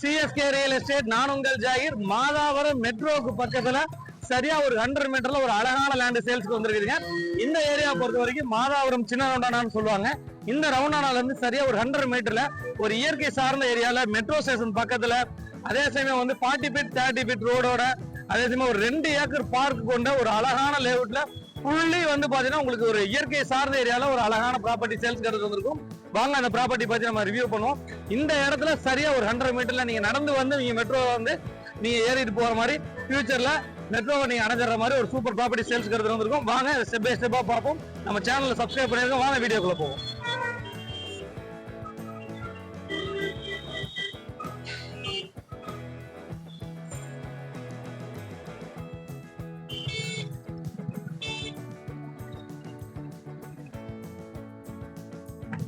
CSK real estate நான் உங்கள் ஜாகிர். மாதாவரம் மெட்ரோக்கு பக்கத்துல சரியா ஒரு ஹண்ட்ரட் மீட்டர்ல ஒரு அழகான லேண்ட் சேல்ஸ்க்கு வந்திருக்கீங்க இந்த ஏரியா பொறுத்த வரைக்கும் மாதாவரம் சின்ன ரவுண்டானான்னு சொல்லுவாங்க. இந்த ரவுண்டானால இருந்து சரியா ஒரு ஹண்ட்ரட் மீட்டர்ல ஒரு இயற்கை சார்ந்த ஏரியால மெட்ரோ ஸ்டேஷன் பக்கத்துல அதே சமயம் வந்து ஃபார்ட்டி ஃபீட் தேர்ட்டி ஃபீட் ரோடோட அதே சமயம் ஒரு ரெண்டு ஏக்கர் பார்க் கொண்ட ஒரு அழகான லேவுட்ல ஃபுல்லி வந்து பாத்தீங்கன்னா உங்களுக்கு ஒரு இயற்கை சார்ந்த ஏரியால ஒரு அழகான ப்ராப்பர்ட்டி சேல்ஸ் கிடைச்சு வந்திருக்கும். வாங்க அந்த ப்ராப்பர்ட்டி பத்தி நம்ம ரிவ்யூ பண்ணுவோம். இந்த இடத்துல சரியா ஒரு ஹண்ட்ரட் மீட்டர்ல நீங்க நடந்து வந்து நீங்க மெட்ரோ வந்து நீங்க ஏறிட்டு போற மாதிரி ஃபியூச்சர்ல மெட்ரோவை நீங்க அடைஞ்சிற மாதிரி ஒரு சூப்பர் ப்ராப்பர்ட்டி சேல்ஸ் கிடைச்சு வந்திருக்கும். வாங்க ஸ்டெப் பை ஸ்டெப்பா பார்ப்போம். நம்ம சேனல்ல சப்ஸ்கிரைப் பண்ணிருக்கோம் வாங்க வீடியோக்குள்ள போவோம்.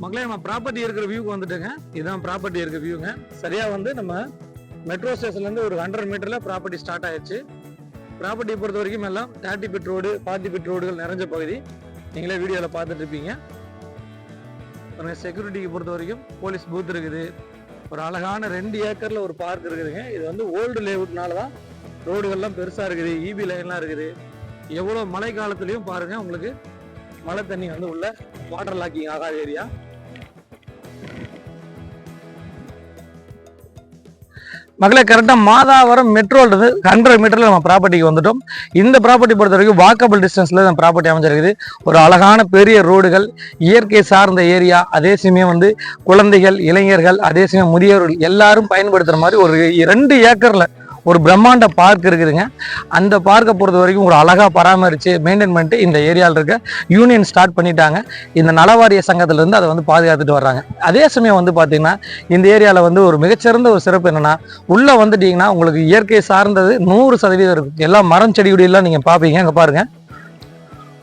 மக்களே நம்ம ப்ராப்பர்ட்டி இருக்கிற வியூக்கு வந்துட்டுங்க. இதுதான் ப்ராப்பர்ட்டி இருக்கிற வியூங்க சரியா வந்து நம்ம மெட்ரோ ஸ்டேஷன்ல இருந்து ஒரு ஹண்ட்ரட் மீட்டர்ல ப்ராப்பர்ட்டி ஸ்டார்ட் ஆயிடுச்சு. ப்ராப்பர்ட்டியை பொறுத்த வரைக்கும் எல்லாம் thirty feet road forty feet ரோடுகள் நிறைஞ்ச பகுதி. நீங்களே வீடியோவில் பார்த்துட்டு இருப்பீங்க. செக்யூரிட்டிக்கு பொறுத்த வரைக்கும் போலீஸ் பூத் இருக்குது. ஒரு அழகான ரெண்டு ஏக்கர்ல ஒரு பார்க் இருக்குதுங்க. இது வந்து ஓல்டு லேவுட்னால தான் ரோடுகள்லாம் பெருசா இருக்குது. இபி லைன்லாம் இருக்குது. எவ்வளோ மழை காலத்துலயும் பாருங்க உங்களுக்கு மழை தண்ணி வந்து உள்ள வாட்டர் லாக்கிங் ஆகாத ஏரியா மகளே கரெக்டாக மாதாவரம் மெட்ரோன்றது ஹண்ட்ரட் மீட்டரில் நம்ம ப்ராப்பர்ட்டிக்கு வந்துட்டோம். இந்த ப்ராப்பர்ட்டி பொறுத்த வரைக்கும் வாக்கபிள் டிஸ்டன்ஸில் நம்ம ப்ராப்பர்ட்டி அமைஞ்சிருக்குது. ஒரு அழகான பெரிய ரோடுகள் இயற்கை சார்ந்த ஏரியா அதே சமயம் வந்து குழந்தைகள் இளைஞர்கள் அதே சமயம் முதியோர்கள் எல்லாரும் பயன்படுத்துகிற மாதிரி ஒரு ரெண்டு ஏக்கரில் ஒரு பிரம்மாண்ட பார்க் இருக்குதுங்க. அந்த பார்க்கை பொறுத்த வரைக்கும் ஒரு அழகாக பராமரித்து மெயின்டைன் பண்ணிட்டு இந்த ஏரியாவில் இருக்க யூனியன் ஸ்டார்ட் பண்ணிட்டாங்க. இந்த நலவாரிய சங்கத்திலேருந்து அதை வந்து பாதுகாத்துட்டு வர்றாங்க. அதே சமயம் வந்து பார்த்தீங்கன்னா இந்த ஏரியாவில் வந்து ஒரு மிகச்சிறந்த ஒரு சிறப்பு என்னன்னா உள்ளே வந்துட்டிங்கன்னா உங்களுக்கு இயற்கை சார்ந்தது நூறு சதவீதம் இருக்கும். எல்லாம் மரம் செடி கொடியெல்லாம் நீங்கள் பார்ப்பீங்க அங்கே பாருங்கள்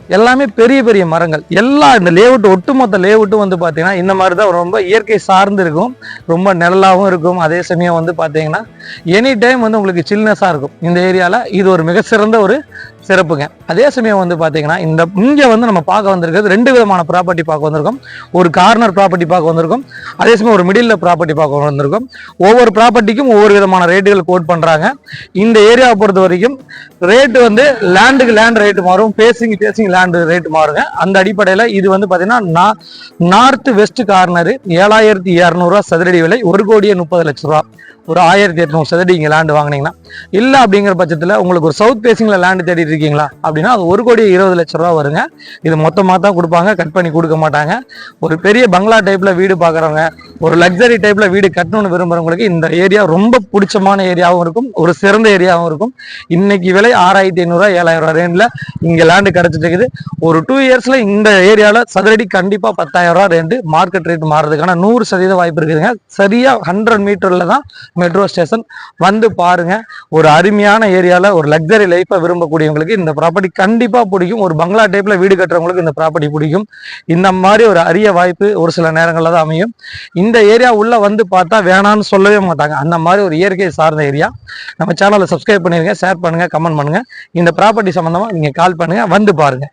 எல்லாமே பெரிய பெரிய மரங்கள். எல்லா இந்த லேஅவுட் ஒட்டுமொத்த லேஅவுட்டும் வந்து பார்த்தீங்கன்னா இந்த மாதிரி தான் ரொம்ப இயற்கை சார்ந்து இருக்கும். ரொம்ப நிழலாகவும் இருக்கும். அதே சமயம் வந்து பார்த்தீங்கன்னா எனி டைம் வந்து உங்களுக்கு சில்னஸாக இருக்கும். இந்த ஏரியாவில் இது ஒரு மிகச்சிறந்த ஒரு சிறப்புங்க. அதே சமயம் வந்து பார்த்தீங்கன்னா இந்த இங்கே வந்து நம்ம பார்க்க வந்திருக்கிறது ரெண்டு விதமான ப்ராப்பர்ட்டி பார்க்க வந்திருக்கோம். ஒரு கார்னர் ப்ராப்பர்ட்டி பார்க்க வந்திருக்கோம். அதே சமயம் ஒரு மிடில் ப்ராப்பர்ட்டி பார்க்க வந்திருக்கோம். ஒவ்வொரு ப்ராப்பர்ட்டிக்கும் ஒவ்வொரு விதமான ரேட்டுகள் கோட் பண்ணுறாங்க இந்த ஏரியாவை பொறுத்த வரைக்கும் ரேட்டு வந்து லேண்டுக்கு லேண்ட் ரேட்டு மாறும் பேசிங் பேசிங் லேண்டு ரேட்டு மாறுங்க. அந்த அடிப்படையில் இது வந்து பார்த்தீங்கன்னா நார்த் வெஸ்ட் கார்னரு ஏழாயிரத்தி இரநூறுவா சதுரடி விலை ஒரு கோடியே முப்பது லட்ச ரூபா. ஒரு ஆயிரத்தி எட்நூறு சதுரடி இங்கே லேண்டு வாங்கினீங்கன்னா இல்லை அப்படிங்கிற பட்சத்தில் உங்களுக்கு ஒரு சவுத் பேசிங்கில் லேண்டு தேடிட்டு இருக்கீங்களா அப்படின்னா அது ஒரு கோடி இருபது லட்ச ரூபா வருங்க. இது மொத்தமாக தான் கொடுப்பாங்க கட் பண்ணி கொடுக்க மாட்டாங்க. ஒரு பெரிய பங்களா டைப்பில் வீடு பார்க்குறவங்க ஒரு லக்ஸரி டைப்பில் வீடு கட்டணும்னு விரும்புகிறவங்களுக்கு இந்த ஏரியா ரொம்ப பிடிச்சமான ஏரியாவும் இருக்கும். ஒரு சிறந்த ஏரியாவும் இருக்கும். இன்னைக்கு விலை ஆறாயிரத்தி ஐநூறுரூவா ஏழாயிரம் ரூபா ரேஞ்சில் இங்கே லேண்டு கிடச்சிட்டு இருக்குது. ஒரு டூ இயர்ஸில் இந்த ஏரியாவில் சதுரடி கண்டிப்பாக பத்தாயிரம் ரூபா ரேண்டு மார்க்கெட் ரேட் மாறுறதுக்கான நூறு சதவீத வாய்ப்பு இருக்குதுங்க. சரியாக ஹண்ட்ரட் மீட்டரில் தான் மெட்ரோ ஸ்டேஷன் வந்து பாருங்கள் ஒரு அருமையான ஏரியாவில் ஒரு லக்ஸரி லைஃப்பை விரும்பக்கூடியவங்களுக்கு இந்த ப்ராப்பர்ட்டி கண்டிப்பாக பிடிக்கும். ஒரு பங்களா டைப்பில் வீடு கட்டுறவங்களுக்கு இந்த ப்ராப்பர்ட்டி பிடிக்கும். இந்த மாதிரி ஒரு அரிய வாய்ப்பு ஒரு சில நேரங்களில் தான் அமையும். இந்த இந்த ஏரியா உள்ள வந்து பார்த்தா வேணான்னு சொல்லவே மாட்டாங்க. அந்த மாதிரி ஒரு இயற்கை சார்ந்த ஏரியா. நம்ம சேனலை சப்ஸ்கிரைப் பண்ணிருங்க ஷேர் பண்ணுங்க கமெண்ட் பண்ணுங்க. இந்த ப்ராப்பர்ட்டி சம்பந்தமா நீங்கள் கால் பண்ணுங்க வந்து பாருங்க.